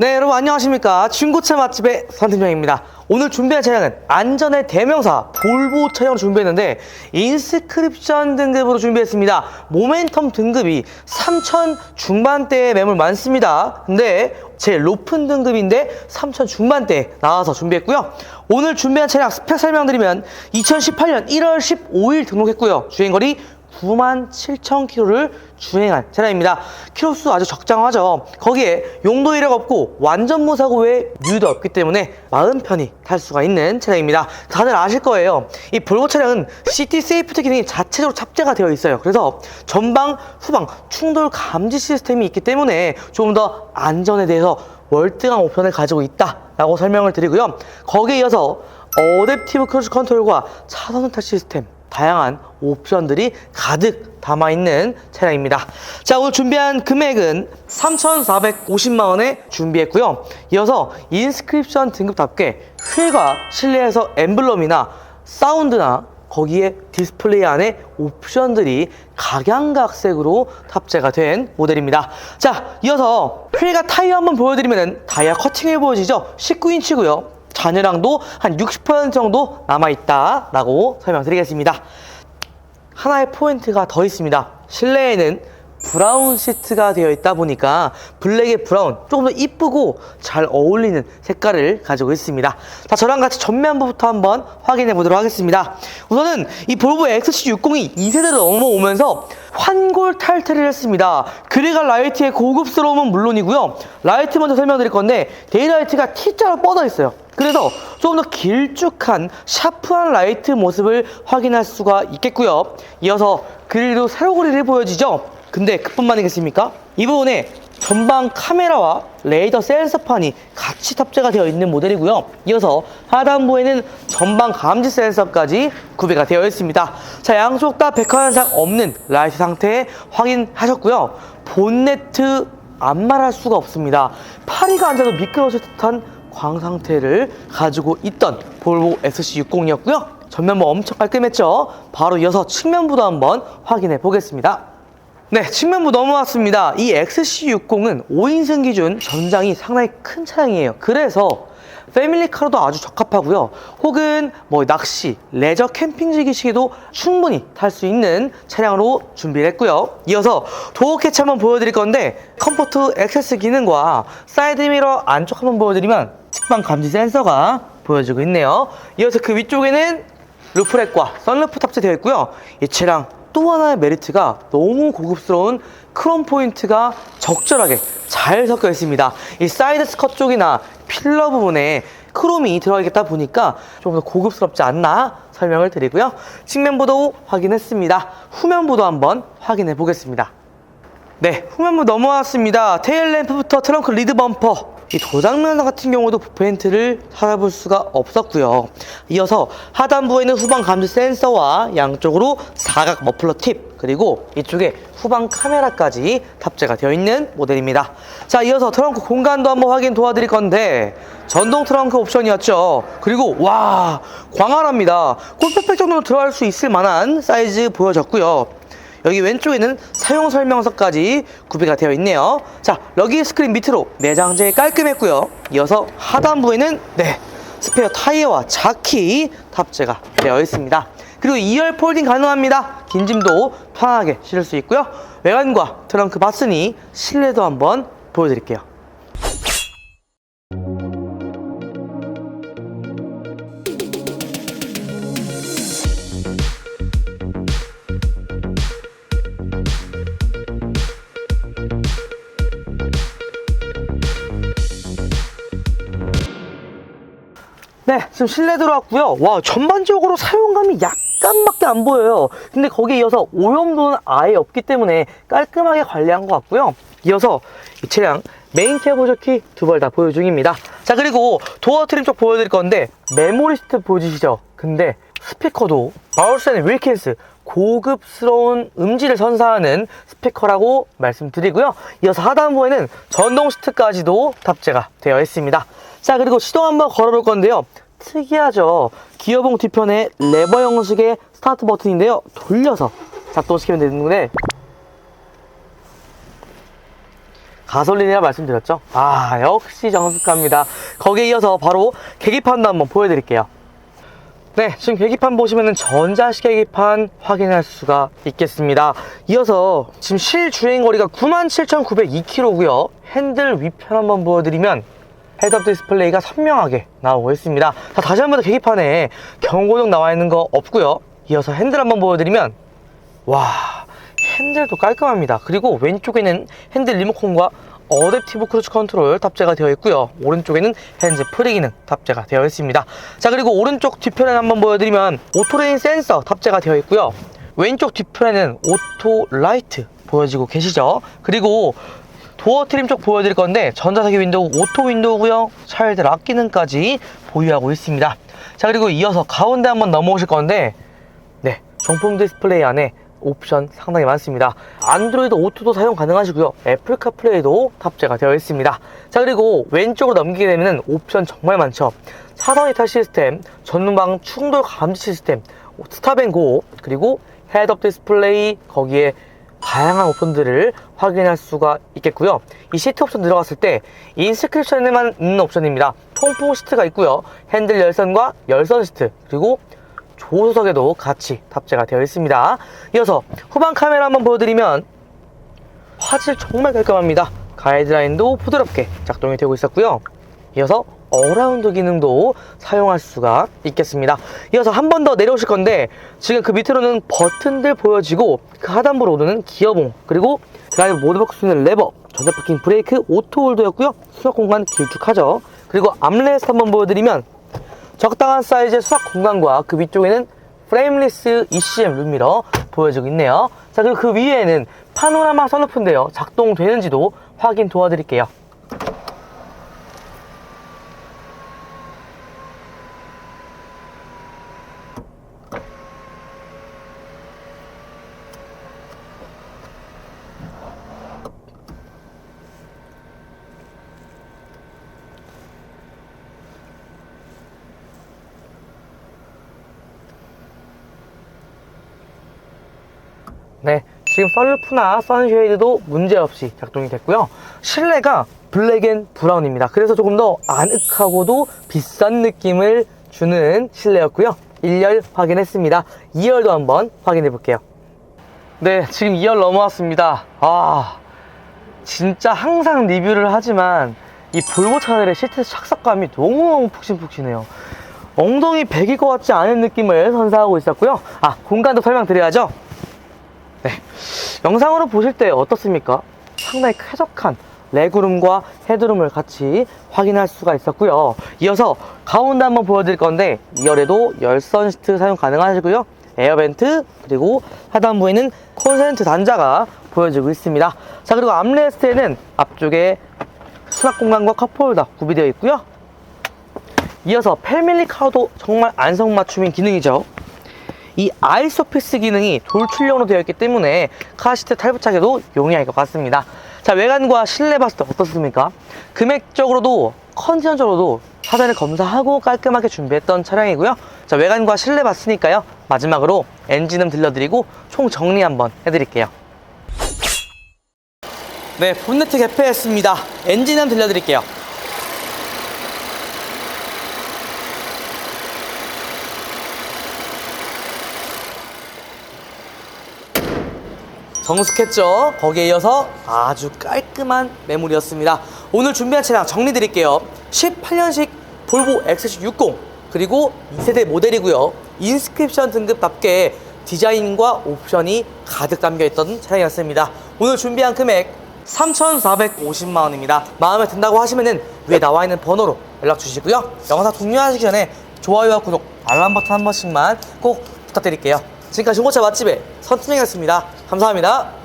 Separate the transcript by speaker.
Speaker 1: 네, 여러분 안녕하십니까. 중고차 맛집의 선팀장입니다. 오늘 준비한 차량은 안전의 대명사 볼보 차량을 준비했는데 인스크립션 등급으로 준비했습니다. 모멘텀 등급이 3천 중반대의 매물 많습니다. 근데 제 높은 등급인데 3천 중반대 나와서 준비했고요. 오늘 준비한 차량 스펙 설명드리면 2018년 1월 15일 등록했고요. 주행거리 9만 7천 킬로를 주행한 차량입니다. 키로수 아주 적당하죠. 거기에 용도 이력 없고 완전 무사고 외에 뮤도 없기 때문에 마음 편히 탈 수가 있는 차량입니다. 다들 아실 거예요. 이 볼보 차량은 시티 세이프티 기능이 자체적으로 탑재가 되어 있어요. 그래서 전방, 후방 충돌 감지 시스템이 있기 때문에 조금 더 안전에 대해서 월등한 옵션을 가지고 있다라고 설명을 드리고요. 거기에 이어서 어댑티브 크루즈 컨트롤과 차선 선택 시스템 다양한 옵션들이 가득 담아있는 차량입니다. 자, 오늘 준비한 금액은 3,450만 원에 준비했고요. 이어서 인스크립션 등급답게 휠과 실내에서 엠블럼이나 사운드나 거기에 디스플레이 안에 옵션들이 각양각색으로 탑재가 된 모델입니다. 자, 이어서 휠과 타이어 한번 보여드리면 다이아 커팅해 보여지죠? 19인치고요. 잔여량도 한 60% 정도 남아있다라고 설명드리겠습니다. 하나의 포인트가 더 있습니다. 실내에는 브라운 시트가 되어 있다 보니까 블랙에 브라운 조금 더 이쁘고 잘 어울리는 색깔을 가지고 있습니다. 자, 저랑 같이 전면부부터 한번 확인해 보도록 하겠습니다. 우선은 이 볼보 XC60이 2세대로 넘어오면서 환골 탈퇴를 했습니다. 그래가 라이트의 고급스러움은 물론이고요. 라이트 먼저 설명드릴 건데 데이라이트가 T자로 뻗어 있어요. 그래서 좀더 길쭉한 샤프한 라이트 모습을 확인할 수가 있겠고요. 이어서 그릴도 세로 그릴이 보여지죠? 근데 그뿐만이겠습니까? 이 부분에 전방 카메라와 레이더 센서판이 같이 탑재가 되어 있는 모델이고요. 이어서 하단부에는 전방 감지 센서까지 구비가 되어 있습니다. 자, 양쪽 다 백화 현상 없는 라이트 상태 확인하셨고요. 본네트 안 말할 수가 없습니다. 파리가 앉아도 미끄러질 듯한 광 상태를 가지고 있던 볼보 XC60이었고요. 전면부 엄청 깔끔했죠? 바로 이어서 측면부도 한번 확인해 보겠습니다. 네, 측면부 넘어왔습니다. 이 XC60은 5인승 기준 전장이 상당히 큰 차량이에요. 그래서 패밀리카로도 아주 적합하고요. 혹은 뭐 낚시, 레저 캠핑 즐기시기도 충분히 탈 수 있는 차량으로 준비를 했고요. 이어서 도어 캐치 한번 보여드릴 건데 컴포트 액세스 기능과 사이드 미러 안쪽 한번 보여드리면 측방 감지 센서가 보여지고 있네요. 이어서 그 위쪽에는 루프렉과 썬루프 탑재되어 있고요. 이 차량 또 하나의 메리트가 너무 고급스러운 크롬 포인트가 적절하게 잘 섞여 있습니다. 이 사이드 스컷 쪽이나 필러 부분에 크롬이 들어가겠다 보니까 조금 더 고급스럽지 않나 설명을 드리고요. 측면부도 확인했습니다. 후면부도 한번 확인해 보겠습니다. 네, 후면부 넘어왔습니다. 테일 램프부터 트렁크 리드 범퍼. 이 도장면 같은 경우도 부페인트를 찾아볼 수가 없었고요. 이어서 하단부에는 후방 감지 센서와 양쪽으로 사각 머플러 팁 그리고 이쪽에 후방 카메라까지 탑재가 되어 있는 모델입니다. 자, 이어서 트렁크 공간도 한번 확인 도와드릴 건데 전동 트렁크 옵션이었죠. 그리고 와 광활합니다. 골프백 정도 들어갈 수 있을 만한 사이즈 보여졌고요. 여기 왼쪽에는 사용 설명서까지 구비가 되어 있네요. 자, 러기 스크린 밑으로 내장재이 깔끔했고요. 이어서 하단부에는 네, 스페어 타이어와 자키 탑재가 되어 있습니다. 그리고 2열 폴딩 가능합니다. 긴 짐도 편하게 실을 수 있고요. 외관과 트렁크 봤으니 실내도 한번 보여드릴게요. 네, 지금 실내 들어왔고요. 와, 전반적으로 사용감이 약간밖에 안 보여요. 근데 거기에 이어서 오염도는 아예 없기 때문에 깔끔하게 관리한 것 같고요. 이어서 이 차량 메인 케어 보조키 두 벌 다 보유 중입니다. 자, 그리고 도어 트림 쪽 보여드릴 건데 메모리 시트 보여주시죠? 근데 스피커도 바울센 윌킨스 고급스러운 음질을 선사하는 스피커라고 말씀드리고요. 이어서 하단부에는 전동 시트까지도 탑재가 되어 있습니다. 자, 그리고 시동 한번 걸어볼 건데요. 특이하죠? 기어봉 뒤편에 레버 형식의 스타트 버튼인데요. 돌려서 작동시키면 되는데 가솔린이라 말씀드렸죠? 아, 역시 정숙합니다. 거기에 이어서 바로 계기판도 한번 보여드릴게요. 네, 지금 계기판 보시면은 전자식 계기판 확인할 수가 있겠습니다. 이어서 지금 실주행 거리가 97,902km고요. 핸들 위편 한번 보여드리면 헤드업 디스플레이가 선명하게 나오고 있습니다. 자, 다시 한 번 더 계기판에 경고등 나와 있는 거 없고요. 이어서 핸들 한번 보여드리면 와 핸들도 깔끔합니다. 그리고 왼쪽에는 핸들 리모컨과 어댑티브 크루즈 컨트롤 탑재가 되어 있고요. 오른쪽에는 핸즈 프리 기능 탑재가 되어 있습니다. 자 그리고 오른쪽 뒤편에 한번 보여드리면 오토레인 센서 탑재가 되어 있고요. 왼쪽 뒤편에는 오토 라이트 보여지고 계시죠? 그리고 도어 트림 쪽 보여드릴 건데 전자석의 윈도우 오토 윈도우고요. 차일드 락 기능까지 보유하고 있습니다. 자 그리고 이어서 가운데 한번 넘어오실 건데 네, 정품 디스플레이 안에 옵션 상당히 많습니다. 안드로이드 오토도 사용 가능하시고요. 애플 카플레이도 탑재가 되어 있습니다. 자, 그리고 왼쪽으로 넘기게 되면 옵션 정말 많죠. 차선 이탈 시스템, 전문방 충돌 감지 시스템, 스탑앤고, 그리고 헤드업 디스플레이, 거기에 다양한 옵션들을 확인할 수가 있겠고요. 이 시트 옵션 들어갔을 때 인스크립션에만 있는 옵션입니다. 통풍 시트가 있고요. 핸들 열선과 열선 시트, 그리고 조수석에도 같이 탑재가 되어 있습니다. 이어서 후방 카메라 한번 보여드리면 화질 정말 깔끔합니다. 가이드라인도 부드럽게 작동이 되고 있었고요. 이어서 어라운드 기능도 사용할 수가 있겠습니다. 이어서 한 번 더 내려오실 건데 지금 그 밑으로는 버튼들 보여지고 그 하단부로 오르는 기어봉 그리고 드라이브 모드 있는 레버 전자 파킹 브레이크 오토 홀더였고요. 수납 공간 길쭉하죠. 그리고 암레스트 한번 보여드리면 적당한 사이즈의 수납 공간과 그 위쪽에는 프레임리스 ECM 룸미러 보여지고 있네요. 자, 그리고 그 위에는 파노라마 선루프인데요. 작동되는지도 확인 도와드릴게요. 네, 지금 썬루프나 선쉐이드도 문제없이 작동이 됐고요. 실내가 블랙 앤 브라운입니다. 그래서 조금 더 아늑하고도 비싼 느낌을 주는 실내였고요. 1열 확인했습니다. 2열도 한번 확인해 볼게요. 네, 지금 2열 넘어왔습니다. 아, 진짜 항상 리뷰를 하지만 이 볼보 차넬의 시트 착석감이 너무너무 푹신푹신해요. 엉덩이 베길 것 같지 않은 느낌을 선사하고 있었고요. 아, 공간도 설명드려야죠. 네. 영상으로 보실 때 어떻습니까? 상당히 쾌적한 레그룸과 헤드룸을 같이 확인할 수가 있었고요. 이어서 가운데 한번 보여드릴 건데 2열에도 열선 시트 사용 가능하시고요. 에어벤트 그리고 하단부에는 콘센트 단자가 보여지고 있습니다. 자 그리고 암레스트에는 앞쪽에 수납 공간과 컵홀더 구비되어 있고요. 이어서 패밀리 카도 정말 안성맞춤인 기능이죠. 이 아이소피스 기능이 돌출형으로 되어 있기 때문에 카시트 탈부착에도 용이할 것 같습니다. 자, 외관과 실내 봤을 때 어떻습니까? 금액적으로도 컨디션적으로도 사전에 검사하고 깔끔하게 준비했던 차량이고요. 자, 외관과 실내 봤으니까요. 마지막으로 엔진음 들려드리고 총 정리 한번 해드릴게요. 네, 본네트 개폐했습니다. 엔진음 들려드릴게요. 정숙했죠? 거기에 이어서 아주 깔끔한 매물이었습니다. 오늘 준비한 차량 정리 드릴게요. 18년식 볼보 XC60 그리고 2세대 모델이고요. 인스크립션 등급답게 디자인과 옵션이 가득 담겨 있던 차량이었습니다. 오늘 준비한 금액 3,450만 원입니다. 마음에 든다고 하시면은 위에 나와 있는 번호로 연락 주시고요. 영상 종료하시기 전에 좋아요와 구독, 알람 버튼 한 번씩만 꼭 부탁드릴게요. 지금까지 중고차 맛집의 선팀장이었습니다. 감사합니다.